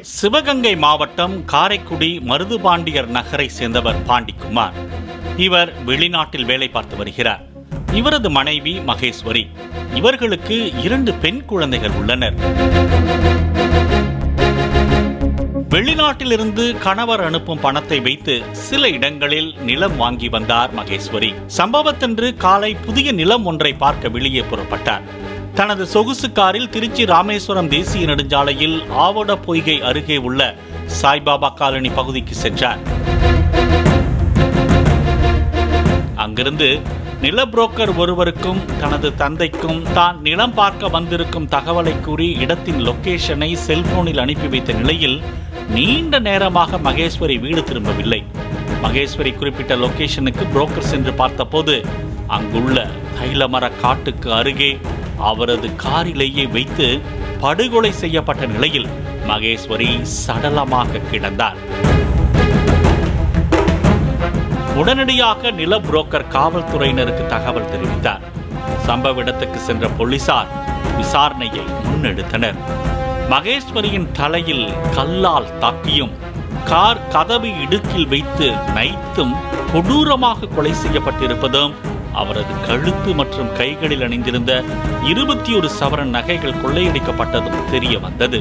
சிவகங்கை மாவட்டம் காரைக்குடி மருதுபாண்டியர் நகரை சேர்ந்தவர் பாண்டிக்குமார். இவர் வெளிநாட்டில் வேலை பார்த்து வருகிறார். இவரது மனைவி மகேஸ்வரி. இவர்களுக்கு இரண்டு பெண் குழந்தைகள் உள்ளனர். வெளிநாட்டிலிருந்து கணவர் அனுப்பும் பணத்தை வைத்து சில இடங்களில் நிலம் வாங்கி வந்தார் மகேஸ்வரி. சம்பவத்தன்று காலை புதிய நிலம் ஒன்றை பார்க்க வெளியே புறப்பட்டார். தனது சொகுசு காரில் திருச்சி ராமேஸ்வரம் தேசிய நெடுஞ்சாலையில் ஆவட பொய்கை அருகே உள்ள சாய்பாபா காலனி பகுதிக்கு சென்றார். அங்கிருந்து நில புரோக்கர் ஒருவருக்கும் தனது தந்தைக்கும் தான் நிலம் பார்க்க வந்திருக்கும் தகவலை கூறி இடத்தின் லொகேஷனை செல்போனில் அனுப்பி வைத்த நிலையில் நீண்ட நேரமாக மகேஸ்வரி வீடு திரும்பவில்லை. மகேஸ்வரி குறிப்பிட்ட லொகேஷனுக்கு புரோக்கர் சென்று பார்த்தபோது அங்குள்ள தைலமர காட்டுக்கு அருகே அவரது காரிலேயே வைத்து படுகொலை செய்யப்பட்ட நிலையில் மகேஸ்வரி சடலமாக கிடந்தார். உடனடியாக நில புரோக்கர் காவல்துறையினருக்கு தகவல் தெரிவித்தார். சம்பவ இடத்துக்கு சென்ற போலீசார் விசாரணையை முன்னெடுத்தனர். மகேஸ்வரியின் தலையில் கல்லால் தாக்கியும் கார் கதவு இடுக்கில் வைத்து நைத்தும் கொடூரமாக கொலை செய்யப்பட்டிருப்பதும் அவரது கழுத்து மற்றும் கைகளில் அணிந்திருந்த இருபத்தி ஒரு சவரன் நகைகள் கொள்ளையடிக்கப்பட்டதும் தெரிய வந்தது.